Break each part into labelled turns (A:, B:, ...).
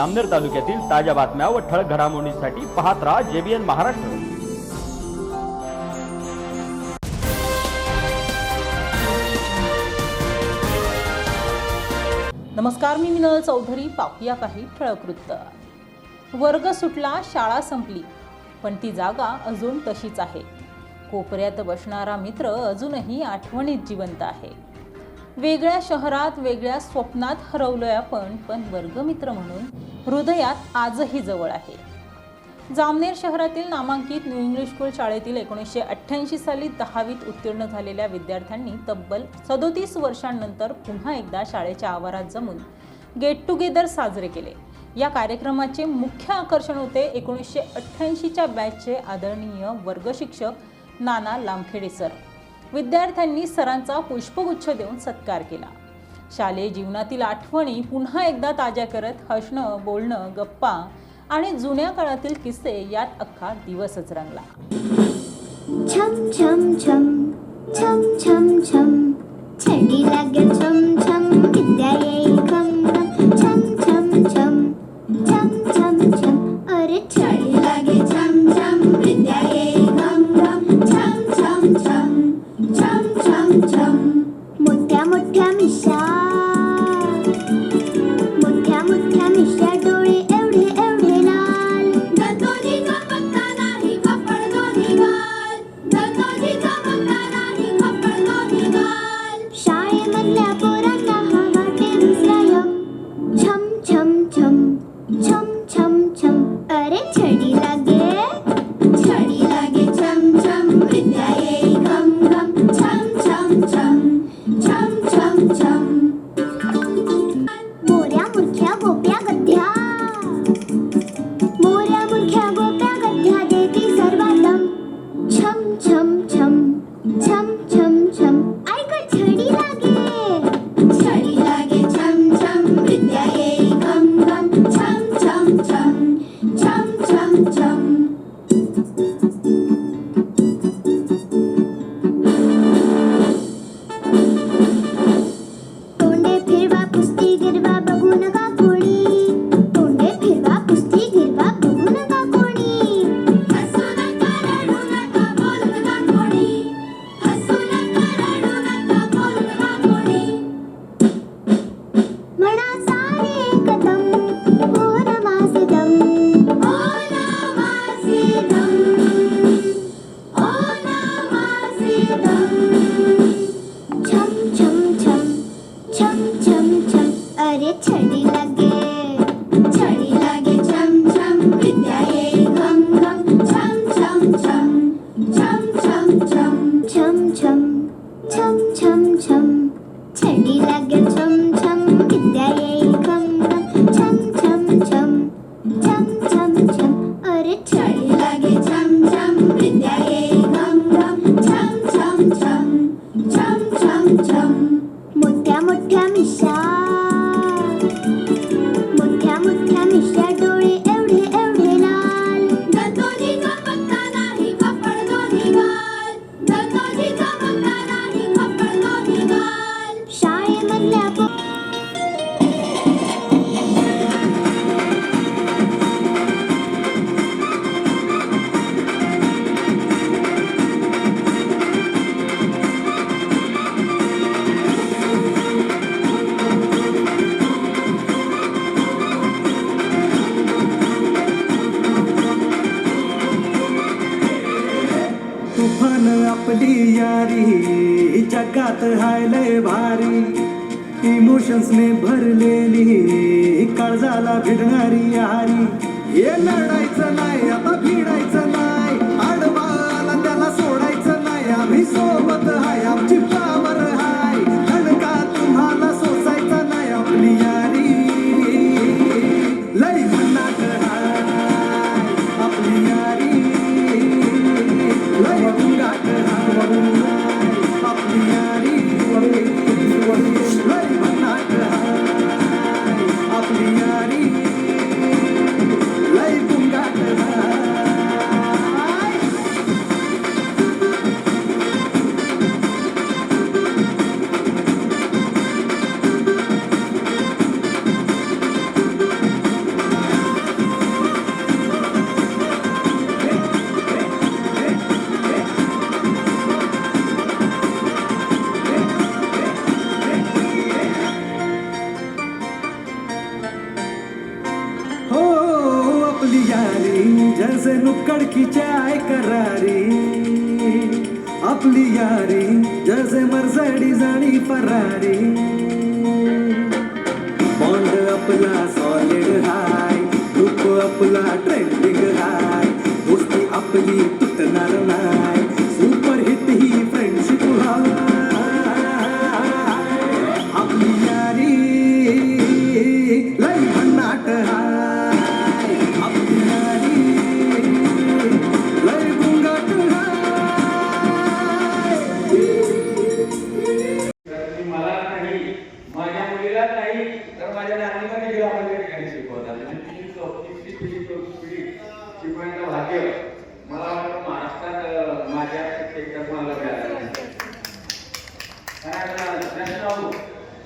A: अमनेर तालुक्यातील ताज्या बातम्या व ठळक घडामोडींसाठी पाहत राहा जेबीएन महाराष्ट्र.
B: नमस्कार मी मिनल चौधरी. पाहूया काही ठळक वृत्त. वर्ग सुटला शाळा संपली पण ती जागा अजून तशीच आहे. कोपऱ्यात बसणारा मित्र अजूनही आठवणीत जिवंत आहे. वेगळ्या शहरात वेगळ्या स्वप्नात हरवलोय आपण पण वर्गमित्र म्हणून हृदयात आजही जवळ आहे. जामनेर शहरातील नामांकित न्यू इंग्लिश स्कूल शाळेतील एकोणीसशे अठ्ठ्याऐंशी साली दहावीत उत्तीर्ण झालेल्या विद्यार्थ्यांनी तब्बल सदोतीस वर्षांनंतर पुन्हा एकदा शाळेच्या आवारात जमून गेट टुगेदर साजरे केले. या कार्यक्रमाचे मुख्य आकर्षण होते एकोणीसशे अठ्ठ्याऐंशीच्या बॅचचे आदरणीय वर्गशिक्षक नाना लामखेडे सर विद्यार्थ्यांनी सरांचा पुष्पगुच्छ देऊन सत्कार केला. शालेय जीवनातील आठवणी पुन्हा एकदा ताज्या करत हसणं बोलणं गप्पा आणि जुन्या काळातील किस्से यात अख्खा दिवसच रंगला.
C: छम छम छम छम छम छम. छडी लागे छम छम. विद्या Richard, do
D: you आपली यारी. जगात हाय लय भारी. इमोशन्सने भरलेली. काळजाला भिडणारी यारी. हे लढायचं नाही आता भिडायचं नाही. आडवाला त्याला सोडायचं नाही. आम्ही सोबत हाय आमची जैसे नुक्कड़ की चाय करारी आपली यारी जैसे मर्सडीज जाणी फरारी। बॉन्ड आपला सॉलिड हाय ग्रुप आपला ट्रेंडिंग हाय दोस्ती आपली तुटणार
E: नाही माझ्या नानीला देखील आपण त्या ठिकाणी शिकवतात. आणि ती चौतीसची पिढी चौथी पिढी शिकवण्याचं भाग्य मला वाटतं महाराष्ट्रात माझ्या शिक्षक मला मिळालं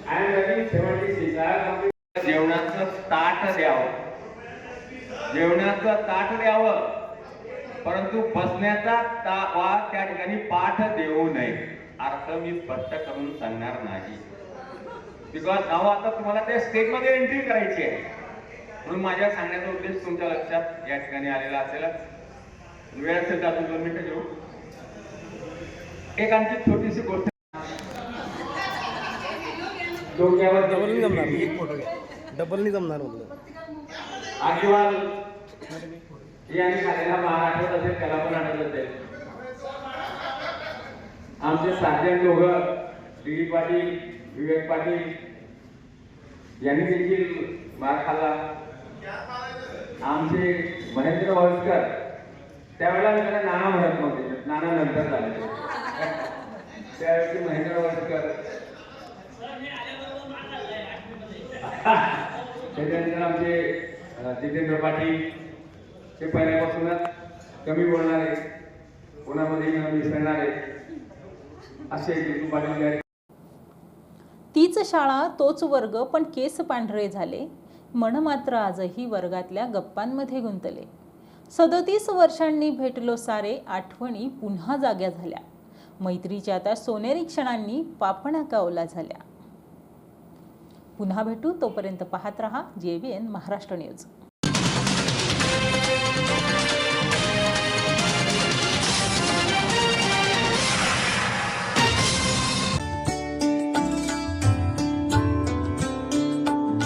E: I am running seventy six जेवणाचं ताट द्यावं. जेवणाचं ताट द्यावं. परंतु बसण्याचा ता त्या ठिकाणी पाठ देऊ नये. अर्थ मी स्पष्ट करून सांगणार नाही. बिकॉज नाव आता तुम्हाला त्या स्टेटमध्ये एंट्री करायची आहे. म्हणून माझ्या सांगण्याचा उद्देश तुमच्या लक्षात या ठिकाणी आलेला असेलच. वेळ असेल तर अजून दोन मिनिटं घेऊ. एक आणखी छोटीशी गोष्ट. डोक्यावर
F: डबल जमणार. एक फोटो घ्या. डबल नाही जमणार म्हणलं
E: आजीवाल यांनी खालेला महार आठवत असेल त्याला पण आठवत असेल. आमचे दोघं डी डी पाटील विवेक पाटील यांनी देखील मार खाल्ला. आमचे महेंद्र वळकर त्यावेळेला त्यांना नाना म्हणत नव्हते नाना नंतर झाले. त्यावेळी महेंद्र वळकर त्याच्यानंतर आमचे जितेंद्र पाटील ते पहिल्यापासूनच कमी बोलणारे कोणामध्ये मिसळणारे असे जितू पाटील
B: तीच शाळा तोच वर्ग पण केस पांढरे झाले. मन मात्र आजही वर्गातल्या गप्पांमध्ये गुंतले. सदतीस वर्षांनी भेटलो सारे आठवणी पुन्हा जाग्या झाल्या. मैत्रीच्या त्या सोनेरी क्षणांनी पापणा कावला झाल्या. पुन्हा भेटू तोपर्यंत पाहत रहा जे बी एन महाराष्ट्र न्यूज.